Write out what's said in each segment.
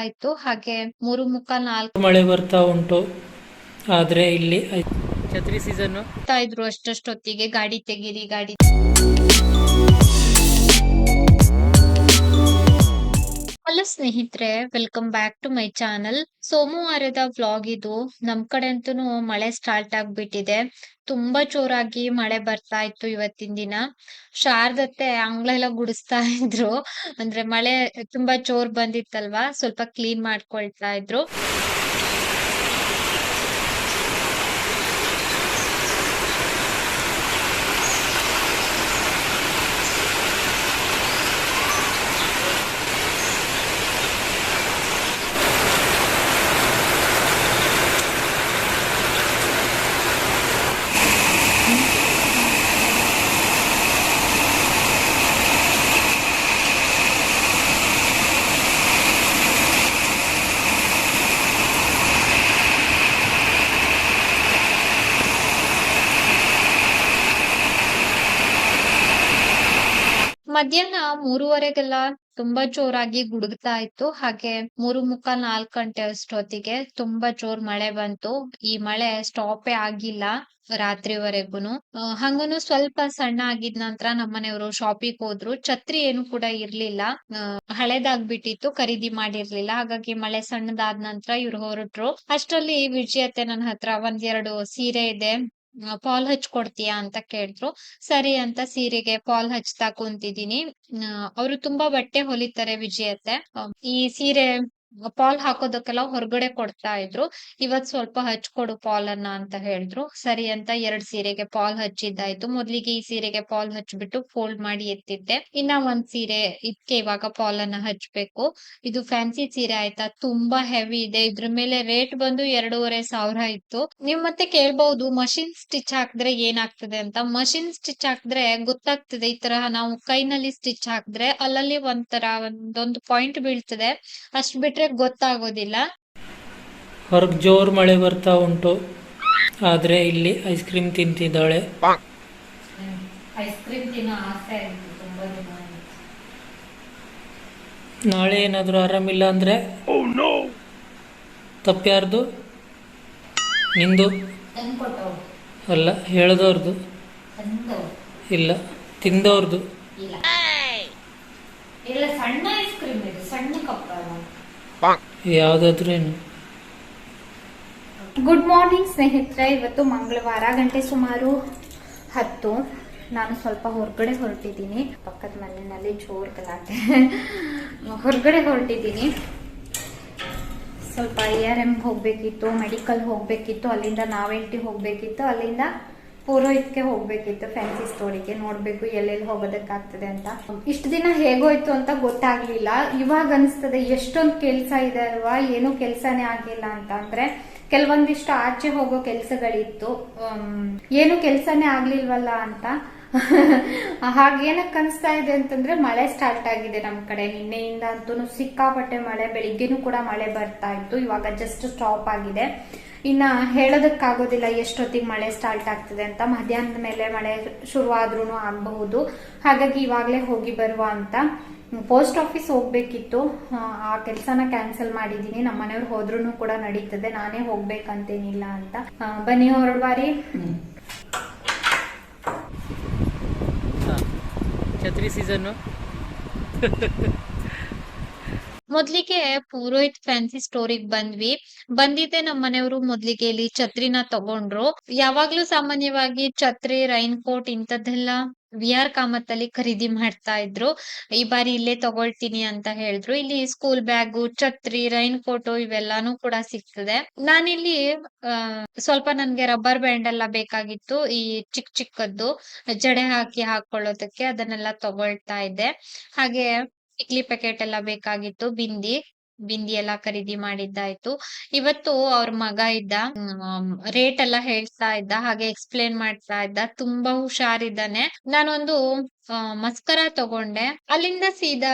ಆಯ್ತು. ಹಾಗೆ ಮೂರು ಮುಖ ನಾಲ್ಕು ಮಳೆ ಬರ್ತಾ ಉಂಟು. ಆದ್ರೆ ಇಲ್ಲಿ ಛತ್ರಿ ಸೀಸನ್ ಇದ್ರು ಅಷ್ಟಷ್ಟೊತ್ತಿಗೆ ಗಾಡಿ ತೆಗೀರಿ ಗಾಡಿ ಹಲೋ ಸ್ನೇಹಿತರೆ welcome back to my channel ಸೋಮವಾರದ ವ್ಲಾಗ್ ಇದು. ನಮ್ ಕಡೆ ಅಂತೂ ಮಳೆ ಸ್ಟಾರ್ಟ್ ಆಗ್ಬಿಟ್ಟಿದೆ. ತುಂಬಾ ಜೋರಾಗಿ ಮಳೆ ಬರ್ತಾ ಇತ್ತು ಇವತ್ತಿನ ದಿನ. ಶಾರದತ್ತೆ ಅಂಗ್ಳೆಲ್ಲ ಗುಡಿಸ್ತಾ ಇದ್ರು. ಅಂದ್ರೆ ಮಳೆ ತುಂಬಾ ಜೋರ್ ಬಂದಿತ್ತಲ್ವಾ? ಸ್ವಲ್ಪ ಕ್ಲೀನ್ ಮಾಡ್ಕೊಳ್ತಾ ಇದ್ರು. ಮಧ್ಯಾಹ್ನ ಮೂರುವರೆಗೆಲ್ಲ ತುಂಬಾ ಜೋರಾಗಿ ಗುಡುಗ್ತಾ ಇತ್ತು. ಹಾಗೆ ಮೂರು ಮುಖ ನಾಲ್ಕ್ ಗಂಟೆ ಅಷ್ಟೊತ್ತಿಗೆ ತುಂಬಾ ಜೋರ್ ಮಳೆ ಬಂತು. ಈ ಮಳೆ ಸ್ಟಾಪೇ ಆಗಿಲ್ಲ ರಾತ್ರಿವರೆಗೂನು. ಹಂಗನು ಸ್ವಲ್ಪ ಸಣ್ಣ ಆಗಿದ ನಂತರ ನಮ್ಮನೆಯವರು ಶಾಪಿಗೆ ಹೋದ್ರು. ಛತ್ರಿ ಏನು ಕೂಡ ಇರ್ಲಿಲ್ಲ. ಹಳೇದಾಗ್ಬಿಟ್ಟಿತ್ತು, ಖರೀದಿ ಮಾಡಿರ್ಲಿಲ್ಲ. ಹಾಗಾಗಿ ಮಳೆ ಸಣ್ಣದಾದ ನಂತರ ಇವ್ರು ಹೊರಟ್ರು. ಅಷ್ಟ್ರಲ್ಲಿ ವಿಜಯತೆ ನನ್ನ ಹತ್ರ ಒಂದೆರಡು ಸೀರೆ ಇದೆ. ಫಾಲ್ ಹಚ್ಕೊಡ್ತೀಯಾ ಅಂತ ಕೇಳಿದ್ರು. ಸರಿ ಅಂತ ಸೀರೆಗೆ ಪಾಲ್ ಹಚ್ತಾ ಕುಂತಿದೀನಿ ಅವರು ತುಂಬಾ ಬಟ್ಟೆ ಹೊಲಿತಾರೆ ವಿಜಯತ್ತೆ ಈ ಸೀರೆ ಫಾಲ್ ಹಾಕೋದಕ್ಕೆಲ್ಲ ಹೊರಗಡೆ ಕೊಡ್ತಾ ಇದ್ರು. ಇವತ್ ಸ್ವಲ್ಪ ಹಚ್ಕೊಡು ಪಾಲ್ ಅನ್ನ ಅಂತ ಹೇಳಿದ್ರು. ಸರಿ ಅಂತ ಎರಡ್ ಸೀರೆಗೆ ಪಾಲ್ ಹಚ್ಚಿದ್ದಾಯ್ತು. ಮೊದ್ಲಿಗೆ ಈ ಸೀರೆಗೆ ಪಾಲ್ ಹಚ್ಬಿಟ್ಟು ಫೋಲ್ಡ್ ಮಾಡಿ ಎತ್ತಿದ್ದೆ. ಇನ್ನ ಒಂದ್ ಸೀರೆ ಇದಕ್ಕೆ ಇವಾಗ ಪಾಲ್ ಅನ್ನ ಹಚ್ಬೇಕು. ಇದು ಫ್ಯಾನ್ಸಿ ಸೀರೆ ಆಯ್ತಾ? ತುಂಬಾ ಹೆವಿ ಇದೆ. ಇದ್ರ ಮೇಲೆ ರೇಟ್ ಬಂದು ಎರಡೂವರೆ ಸಾವಿರ ಇತ್ತು. ನೀವ್ ಮತ್ತೆ ಕೇಳ್ಬಹುದು ಮಷಿನ್ ಸ್ಟಿಚ್ ಹಾಕಿದ್ರೆ ಏನಾಗ್ತದೆ ಅಂತ. ಮಷಿನ್ ಸ್ಟಿಚ್ ಹಾಕಿದ್ರೆ ಗೊತ್ತಾಗ್ತದೆ. ಈ ತರ ನಾವು ಕೈನಲ್ಲಿ ಸ್ಟಿಚ್ ಹಾಕಿದ್ರೆ ಅಲ್ಲಲ್ಲಿ ಒಂಥರ ಒಂದೊಂದು ಪಾಯಿಂಟ್ ಬೀಳ್ತದೆ. ಅಷ್ಟ್ ಗೊತ್ತಾಗೋದಿಲ್ಲ. ಹೊರಗೆ ಜೋರು ಮಳೆ ಬರ್ತಾ ಉಂಟು. ಆದರೆ ಇಲ್ಲಿ ಐಸ್ ಕ್ರೀಮ್ ತಿಂತಿದ್ದಾಳೆ. ಐಸ್ ಕ್ರೀಮ್ ತಿನ್ನೋ ಆಸೆ ಆಯ್ತು ತುಂಬಾ ದಿನ ನಾಳೆ ಏನಾದರೂ ಆರಾಮಿಲ್ಲ ಅಂದರೆ? ತಪ್ಪ್ಯಾರ್ದು? ನಿಂದು? ಅಲ್ಲ ಹೇಳದವ್ರದು. ಇಲ್ಲ ತಿಂದವ್ರದು. ಇಲ್ಲ. ಇಲ್ಲ ಸಣ್ಣ ಐಸ್ ಕ್ರೀಮ್ ಇದು ಸಣ್ಣ ಕಪ್ಪ ಯಾವುದಾದ್ರೂ ಏನು? ಗುಡ್ ಮಾರ್ನಿಂಗ್ ಸ್ನೇಹಿತರೆ. ಇವತ್ತು ಮಂಗಳವಾರ ಗಂಟೆ ಸುಮಾರು ಹತ್ತು. ನಾನು ಸ್ವಲ್ಪ ಹೊರಗಡೆ ಹೊರಟಿದ್ದೀನಿ. ಪಕ್ಕದ ಮನೆಯಲ್ಲಿ ಜೋರ್ ಗಲಾಟೆ. ಹೊರಗಡೆ ಹೊರಟಿದ್ದೀನಿ. ಸ್ವಲ್ಪ ಐ ಆರ್ ಎಂ ಹೋಗ್ಬೇಕಿತ್ತು ಮೆಡಿಕಲ್ ಹೋಗ್ಬೇಕಿತ್ತು ಅಲ್ಲಿಂದ ನಾವೆಂಟಿ ಹೋಗ್ಬೇಕಿತ್ತು ಅಲ್ಲಿಂದ ಪುರೋಹಿತ್ಗೆ ಹೋಗ್ಬೇಕಿತ್ತು ಫ್ಯಾನ್ಸಿ ಸ್ಟೋರಿಗೆ ನೋಡ್ಬೇಕು ಎಲ್ಲೆಲ್ಲಿ ಹೋಗೋದಕ್ಕಾಗ್ತದೆ ಅಂತ. ಇಷ್ಟು ದಿನ ಹೇಗೋಯ್ತು ಅಂತ ಗೊತ್ತಾಗ್ಲಿಲ್ಲ. ಇವಾಗ ಅನಿಸ್ತದೆ, ಎಷ್ಟೊಂದು ಕೆಲಸ ಇದೆ ಅಲ್ವಾ, ಏನು ಕೆಲಸನೇ ಆಗಿಲ್ಲ ಅಂತ. ಅಂದ್ರೆ ಕೆಲವೊಂದಿಷ್ಟು ಆಚೆ ಹೋಗೋ ಕೆಲಸಗಳಿತ್ತು. ಏನು ಕೆಲಸನೇ ಆಗ್ಲಿಲ್ವಲ್ಲ ಅಂತ. ಹಾಗೇನಕ್ಕೆ ಅನಿಸ್ತಾ ಇದೆ ಅಂತಂದ್ರೆ, ಮಳೆ ಸ್ಟಾರ್ಟ್ ಆಗಿದೆ ನಮ್ ಕಡೆ. ನಿನ್ನೆಯಿಂದ ಅಂತೂ ಸಿಕ್ಕಾಪಟ್ಟೆ ಮಳೆ, ಬೆಳಿಗ್ಗೆನೂ ಕೂಡ ಮಳೆ ಬರ್ತಾ ಇತ್ತು. ಇವಾಗ ಜಸ್ಟ್ ಸ್ಟಾಪ್ ಆಗಿದೆ. ಇನ್ನ ಹೇಳೋದಕ್ಕಾಗೋದಿಲ್ಲ ಎಷ್ಟೊತ್ತಿಗೆ ಮಳೆ ಸ್ಟಾರ್ಟ್ ಆಗ್ತದೆ ಅಂತ. ಮಧ್ಯಾಹ್ನದ ಮೇಲೆ ಮಳೆ ಶುರುವಾದ್ರೂ ಆಗಬಹುದು. ಹಾಗಾಗಿ ಇವಾಗಲೇ ಹೋಗಿ ಬರುವ ಅಂತ. ಪೋಸ್ಟ್ ಆಫೀಸ್ ಹೋಗ್ಬೇಕಿತ್ತು. ಆ, ಕೆಲಸನ ಕ್ಯಾನ್ಸಲ್ ಮಾಡಿದೀನಿ. ನಮ್ಮ ಮನೆಯವ್ರು ಹೋದ್ರೂ ಕೂಡ ನಡೀತದೆ. ನಾನೇ ಹೋಗ್ಬೇಕಂತೇನಿಲ್ಲ ಅಂತ. ಬನ್ನಿ ಬನ್ನಿ ಬಾರಿ ಛತ್ರಿ ಸೀಸನ್ನು ಮೊದ್ಲಿಗೆ ಪುರೋಹಿತ್ ಫ್ಯಾನ್ಸಿ ಸ್ಟೋರಿಗೆ ಬಂದ್ವಿ. ಬಂದಿದ್ದೆ ನಮ್ಮ ಮನೆಯವರು ಮೊದ್ಲಿಗೆ ಇಲ್ಲಿ ಛತ್ರಿನ ತಗೊಂಡ್ರು. ಯಾವಾಗ್ಲೂ ಸಾಮಾನ್ಯವಾಗಿ ಛತ್ರಿ ರೈನ್ ಕೋಟ್ ಇಂಥದ್ದೆಲ್ಲ ವಿ ಆರ್ ಕಾಮತ್ತಲ್ಲಿ ಖರೀದಿ ಮಾಡ್ತಾ ಇದ್ರು. ಈ ಬಾರಿ ಇಲ್ಲೇ ತಗೊಳ್ತೀನಿ ಅಂತ ಹೇಳಿದ್ರು. ಇಲ್ಲಿ ಸ್ಕೂಲ್ ಬ್ಯಾಗು ಛತ್ರಿ ರೈನ್ ಕೋಟ್ ಇವೆಲ್ಲಾನು ಕೂಡ ಸಿಗ್ತದೆ. ನಾನಿಲ್ಲಿ ಸ್ವಲ್ಪ ನನ್ಗೆ ರಬ್ಬರ್ ಬ್ಯಾಂಡ್ ಎಲ್ಲ ಬೇಕಾಗಿತ್ತು. ಈ ಚಿಕ್ಕ ಚಿಕ್ಕದ್ದು, ಜಡೆ ಹಾಕಿ ಹಾಕೊಳ್ಳೋದಕ್ಕೆ ಅದನ್ನೆಲ್ಲ ತಗೊಳ್ತಾ ಇದ್ದೆ. ಹಾಗೆ ಟಿಕ್ಲಿ ಪ್ಯಾಕೆಟ್ ಎಲ್ಲ ಬೇಕಾಗಿತ್ತು. ಬಿಂದಿ ಬಿಂದಿ ಎಲ್ಲ ಖರೀದಿ ಮಾಡಿದ್ದಾಯ್ತು. ಇವತ್ತು ಅವ್ರ ಮಗ ಇದ್ದ ರೇಟ್ ಎಲ್ಲ ಹೇಳ್ತಾ ಇದ್ದ, ಹಾಗೆ ಎಕ್ಸ್ಪ್ಲೇನ್ ಮಾಡ್ತಾ ಇದ್ದ. ತುಂಬಾ ಹುಷಾರಿದ್ದಾನೆ. ನಾನೊಂದು ಮಸ್ಕರ ತಗೊಂಡೆ. ಅಲ್ಲಿಂದ ಸೀದಾ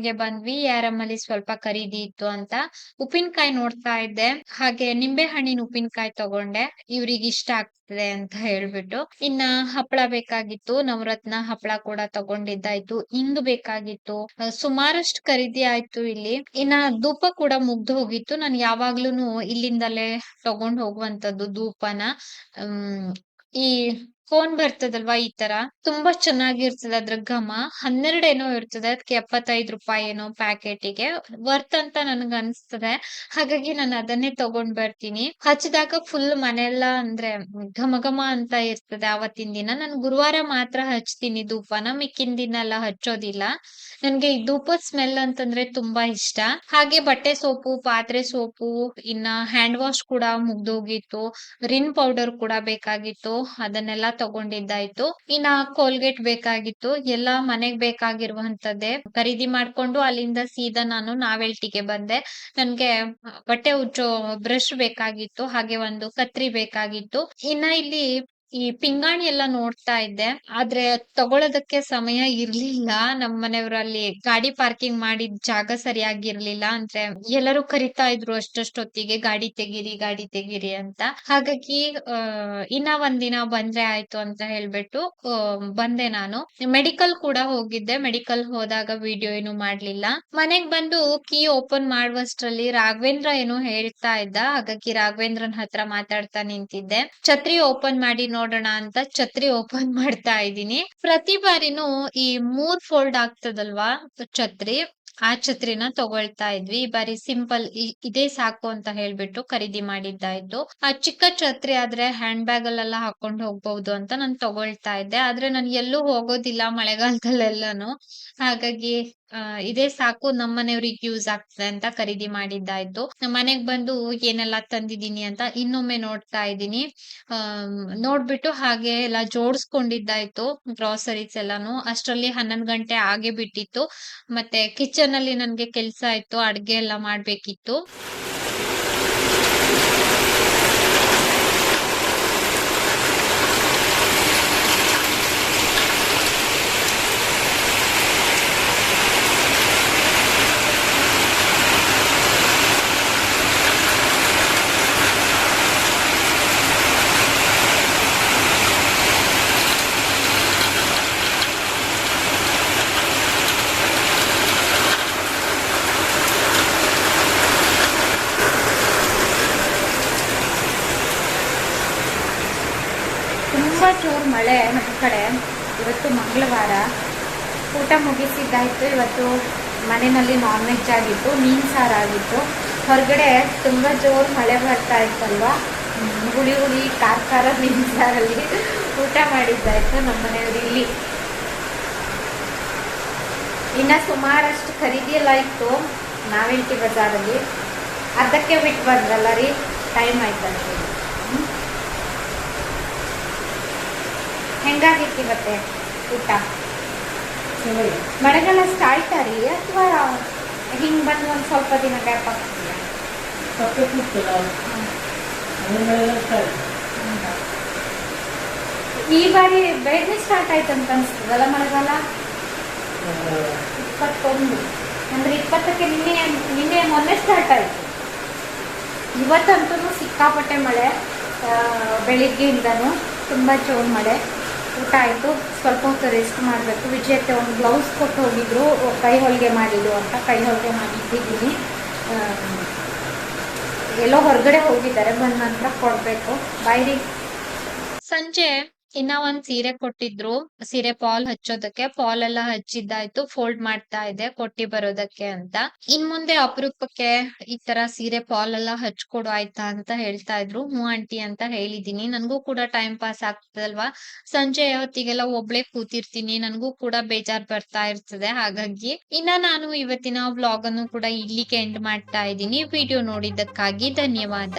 ಗೆ ಬಂದ್ವಿ. ಎ.ಆರ್.ಎಂ ಅಲ್ಲಿ ಸ್ವಲ್ಪ ಖರೀದಿ ಇತ್ತು ಅಂತ ಉಪ್ಪಿನಕಾಯಿ ನೋಡ್ತಾ ಇದ್ದೆ. ಹಾಗೆ ನಿಂಬೆ ಹಣ್ಣಿನ ಉಪ್ಪಿನಕಾಯಿ ತಗೊಂಡೆ. ಇವ್ರಿಗೆ ಇಷ್ಟ ಆಗ್ತದೆ ಅಂತ ಹೇಳ್ಬಿಟ್ಟು. ಇನ್ನ ಹಪ್ಪಳ ಬೇಕಾಗಿತ್ತು. ನವರತ್ನ ಹಪ್ಪಳ ಕೂಡ ತಗೊಂಡಿದ್ದಾಯ್ತು. ಇಂಗು ಬೇಕಾಗಿತ್ತು. ಸುಮಾರಷ್ಟು ಖರೀದಿ ಆಯ್ತು ಇಲ್ಲಿ. ಇನ್ನ ಧೂಪ ಕೂಡ ಮುಗ್ದು ಹೋಗಿತ್ತು. ನಾನು ಯಾವಾಗ್ಲೂನು ಇಲ್ಲಿಂದಲೇ ತಗೊಂಡ್ ಹೋಗುವಂತದ್ದು ಧೂಪನ. ಈ ಕೋನ್ ಬರ್ತದಲ್ವಾ ಈ ತರ ತುಂಬಾ ಚೆನ್ನಾಗಿರ್ತದೆ ಅದ್ರ ಘಮ. 12 ಏನೋ ಇರ್ತದೆ. ಅದಕ್ಕೆ ರೂಪಾಯಿ ಏನೋ ಪ್ಯಾಕೆಟಿಗೆ. ವರ್ತ್ ಅಂತ ನನ್ಗ ಅನ್ಸ್ತದೆ. ಹಾಗಾಗಿ ನಾನು ಅದನ್ನೇ ತಗೊಂಡ್ ಬರ್ತೀನಿ. ಹಚ್ಚಿದಾಗ ಫುಲ್ ಮನೆಯೆಲ್ಲ ಅಂದ್ರೆ ಘಮ ಘಮ ಅಂತ ಇರ್ತದೆ ಅವತ್ತಿನ ದಿನ. ನಾನು ಗುರುವಾರ ಮಾತ್ರ ಹಚ್ತೀನಿ ಧೂಪನ. ಮಿಕ್ಕಿನ ದಿನ ಎಲ್ಲ ಹಚ್ಚೋದಿಲ್ಲ. ನನ್ಗೆ ಈ ಧೂಪದ ಸ್ಮೆಲ್ ಅಂತಂದ್ರೆ ತುಂಬಾ ಇಷ್ಟ. ಹಾಗೆ ಬಟ್ಟೆ ಸೋಪು, ಪಾತ್ರೆ ಸೋಪು, ಇನ್ನ ಹ್ಯಾಂಡ್ ವಾಶ್ ಕೂಡ ಮುಗ್ದೋಗಿತ್ತು. ರಿನ್ ಪೌಡರ್ ಕೂಡ ಬೇಕಾಗಿತ್ತು. ಅದನ್ನೆಲ್ಲ ತಗೊಂಡಿದ್ದಾಯ್ತು. ಇನ್ನ ಕೋಲ್ಗೇಟ್ ಬೇಕಾಗಿತ್ತು. ಎಲ್ಲಾ ಮನೆಗ್ ಬೇಕಾಗಿರುವಂತದ್ದೇ ಖರೀದಿ ಮಾಡ್ಕೊಂಡು ಅಲ್ಲಿಂದ ಸೀದಾ ನಾನು ನಾವೆಲ್ಟಿಗೆ ಬಂದೆ. ನನ್ಗೆ ಬಟ್ಟೆ ಉಜ್ಜೋ ಬ್ರಷ್ ಬೇಕಾಗಿತ್ತು. ಹಾಗೆ ಒಂದು ಕತ್ರಿ ಬೇಕಾಗಿತ್ತು. ಇನ್ನ ಇಲ್ಲಿ ಈ ಪಿಂಗಾಣಿ ಎಲ್ಲ ನೋಡ್ತಾ ಇದ್ದೆ. ಆದ್ರೆ ತಗೊಳೋದಕ್ಕೆ ಸಮಯ ಇರ್ಲಿಲ್ಲ. ನಮ್ ಮನೆಯವರಲ್ಲಿ ಗಾಡಿ ಪಾರ್ಕಿಂಗ್ ಮಾಡಿದ್ ಜಾಗ ಸರಿಯಾಗಿರ್ಲಿಲ್ಲ. ಅಂದ್ರೆ ಎಲ್ಲರೂ ಕರಿತಾ ಇದ್ರು ಅಷ್ಟಷ್ಟೊತ್ತಿಗೆ ಗಾಡಿ ತೆಗೀರಿ, ಗಾಡಿ ತೆಗೀರಿ ಅಂತ. ಹಾಗಾಗಿ ಇನ್ನ ಒಂದಿನ ಬಂದ್ರೆ ಆಯ್ತು ಅಂತ ಹೇಳ್ಬಿಟ್ಟು ಬಂದೆ ನಾನು. ಮೆಡಿಕಲ್ ಕೂಡ ಹೋಗಿದ್ದೆ. ಮೆಡಿಕಲ್ ಹೋದಾಗ ವಿಡಿಯೋ ಏನು ಮಾಡ್ಲಿಲ್ಲ. ಮನೆಗ್ ಬಂದು ಕೀ ಓಪನ್ ಮಾಡುವಷ್ಟ್ರಲ್ಲಿ ರಾಘವೇಂದ್ರ ಏನೋ ಹೇಳ್ತಾ ಇದ್ದ. ಹಾಗಾಗಿ ರಾಘವೇಂದ್ರನ್ ಹತ್ರ ಮಾತಾಡ್ತಾ ನಿಂತಿದ್ದೆ. ಛತ್ರಿ ಓಪನ್ ಮಾಡಿ ನೋಡೋಣ ಅಂತ ಛತ್ರಿ ಓಪನ್ ಮಾಡ್ತಾ ಇದೀನಿ. ಪ್ರತಿ ಬಾರಿನೂ ಈ ಮೂರ್ ಫೋಲ್ಡ್ ಆಗ್ತದಲ್ವಾ ಛತ್ರಿ ಆ ಛತ್ರಿನ ತಗೊಳ್ತಾ ಇದ್ವಿ. ಈ ಬಾರಿ ಸಿಂಪಲ್ ಇದೇ ಸಾಕು ಅಂತ ಹೇಳ್ಬಿಟ್ಟು ಖರೀದಿ ಮಾಡಿದ್ದಾಯ್ತು. ಆ ಚಿಕ್ಕ ಛತ್ರಿ ಆದ್ರೆ ಹ್ಯಾಂಡ್ ಬ್ಯಾಗ್ ಅಲ್ಲೆಲ್ಲ ಹಾಕೊಂಡ್ ಹೋಗ್ಬಹುದು ಅಂತ ನಾನ್ ತಗೊಳ್ತಾ ಇದ್ದೆ. ಆದ್ರೆ ನಾನ್ ಎಲ್ಲೂ ಹೋಗೋದಿಲ್ಲ ಮಳೆಗಾಲದಲ್ಲೆಲ್ಲಾನು. ಹಾಗಾಗಿ ಇದೇ ಸಾಕು ನಮ್ ಮನೆಯವ್ರಿಗೆ ಯೂಸ್ ಆಗ್ತದೆ ಅಂತ ಖರೀದಿ ಮಾಡಿದ್ದಾಯ್ತು. ಮನೆಗ್ ಬಂದು ಏನೆಲ್ಲ ತಂದಿದ್ದೀನಿ ಅಂತ ಇನ್ನೊಮ್ಮೆ ನೋಡ್ತಾ ಇದೀನಿ. ಆ, ನೋಡ್ಬಿಟ್ಟು ಹಾಗೆ ಎಲ್ಲ ಜೋಡಿಸ್ಕೊಂಡಿದ್ದಾಯ್ತು ಗ್ರಾಸರೀಸ್ ಎಲ್ಲಾನು. ಅಷ್ಟರಲ್ಲಿ 11 ಗಂಟೆ ಆಗೇ ಬಿಟ್ಟಿತ್ತು. ಮತ್ತೆ ಕಿಚನ್ ಅಲ್ಲಿ ನನ್ಗೆ ಕೆಲ್ಸ ಇತ್ತು. ಅಡ್ಗೆ ಎಲ್ಲ ಮಾಡ್ಬೇಕಿತ್ತು. ತುಂಬಾ ಜೋರು ಮಳೆ ನಮ್ಮ ಕಡೆ. ಇವತ್ತು ಮಂಗಳವಾರ. ಊಟ ಮುಗಿಸಿದ್ದಾಯಿತು ಇವತ್ತು ಮನೆಯಲ್ಲಿ ನಾನ್ ವೆಜ್ ಆಗಿತ್ತು. ಮೀನು ಸಾರು ಆಗಿತ್ತು. ಹೊರಗಡೆ ತುಂಬ ಜೋರು ಮಳೆ ಬರ್ತಾ ಇತ್ತಲ್ವಾ. ಹುಳಿ ಹುಳಿ ಖಾರ ಖಾರ ಮೀನು ಸಾರಲ್ಲಿ ಊಟ ಮಾಡಿದ್ದಾಯಿತು ನಮ್ಮ ಮನೆಯವರು ಇಲ್ಲಿ. ಇನ್ನು ಸುಮಾರಷ್ಟು ಖರೀದಿ ಎಲ್ಲ ಇತ್ತು ನಾವೆಲ್ಟಿ ಬಜಾರಲ್ಲಿ. ಅರ್ಧಕ್ಕೆ ಬಿಟ್ಟು ಬಂದ್ರಲ್ಲ ರೀ ಟೈಮ್ ಆಯ್ತಂತ ಹೇಳಿ. ಹ್ಮ್. ಹೆಂಗಾಗಿತ್ತು ಇವತ್ತೆ ಊಟ. ಮಳೆಗಾಲ ಸ್ಟಾರ್ಟ್ ರೀ ಅಥವಾ ಹಿಂಗೆ ಬಂದು ಒಂದು ಸ್ವಲ್ಪ ದಿನ ಗ್ಯಾಪ್ ಆಗ್ತಿಲ್ಲ ಈ ಬಾರಿ ಬೇಗನೆ ಸ್ಟಾರ್ಟ್ ಆಯ್ತು ಅಂತ ಅನ್ಸ್ತದಲ್ಲ ಮಳೆಗಾಲ? ಇಪ್ಪತ್ತೊಂದು. ಅಂದ್ರೆ ಇಪ್ಪತ್ತಕ್ಕೆ ನಿನ್ನೆ ನಿನ್ನೆ ಮೊನ್ನೆ ಸ್ಟಾರ್ಟ್ ಆಯ್ತು. ಇವತ್ತಂತೂ ಸಿಕ್ಕಾಪಟ್ಟೆ ಮಳೆ ಬೆಳಿಗ್ಗೆಯಿಂದನೂ ತುಂಬ ಜೋರ್ ಮಳೆ. ಊಟ ಆಯಿತು. ಸ್ವಲ್ಪ ಹೊತ್ತು ರೆಸ್ಟ್ ಮಾಡಬೇಕು. ವಿಜಯತೆ ಒಂದು ಬ್ಲೌಸ್ ಕೊಟ್ಟು ಹೋಗಿದ್ರು. ಕೈ ಹೊಲಿಗೆ ಮಾಡಿದ್ದು ಅಂತ ಕೈ ಹೊಲಿಗೆ ಮಾಡಿಟ್ಟಿದ್ದೀನಿ ಎಲ್ಲೋ ಹೊರಗಡೆ ಹೋಗಿದ್ದಾರೆ. ಬಂದ ನಂತರ ಕೊಡಬೇಕು. ಬಾಯ್ರಿ ಸಂಜೆ ಇನ್ನ ಒಂದ್ ಸೀರೆ ಕೊಟ್ಟಿದ್ರು. ಸೀರೆ ಪಾಲ್ ಹಚ್ಚೋದಕ್ಕೆ. ಪಾಲ್ ಎಲ್ಲ ಹಚ್ಚಿದ್ದಾಯ್ತು. ಫೋಲ್ಡ್ ಮಾಡ್ತಾ ಇದೆ ಕೊಟ್ಟಿ ಬರೋದಕ್ಕೆ ಅಂತ. ಇನ್ ಮುಂದೆ ಅಪರೂಪಕ್ಕೆ ಈ ತರ ಸೀರೆ ಪಾಲ್ ಎಲ್ಲ ಹಚ್ಕೊಡು ಆಯ್ತಾ ಅಂತ ಹೇಳ್ತಾ ಇದ್ರು. ಹ್ಞೂ ಆಂಟಿ ಅಂತ ಹೇಳಿದೀನಿ. ನನ್ಗೂ ಕೂಡ ಟೈಮ್ ಪಾಸ್ ಆಗ್ತದಲ್ವಾ. ಸಂಜೆ ಹೊತ್ತಿಗೆಲ್ಲ ಒಬ್ಳೆ ಕೂತಿರ್ತೀನಿ. ನನ್ಗೂ ಕೂಡ ಬೇಜಾರ್ ಬರ್ತಾ ಇರ್ತದೆ. ಹಾಗಾಗಿ ಇನ್ನ ನಾನು ಇವತ್ತಿನ ವ್ಲಾಗ್ ಅನ್ನು ಕೂಡ ಇಲ್ಲಿಗೆ ಎಂಡ್ ಮಾಡ್ತಾ ಇದ್ದೀನಿ. ವಿಡಿಯೋ ನೋಡಿದ್ದಕ್ಕಾಗಿ ಧನ್ಯವಾದ.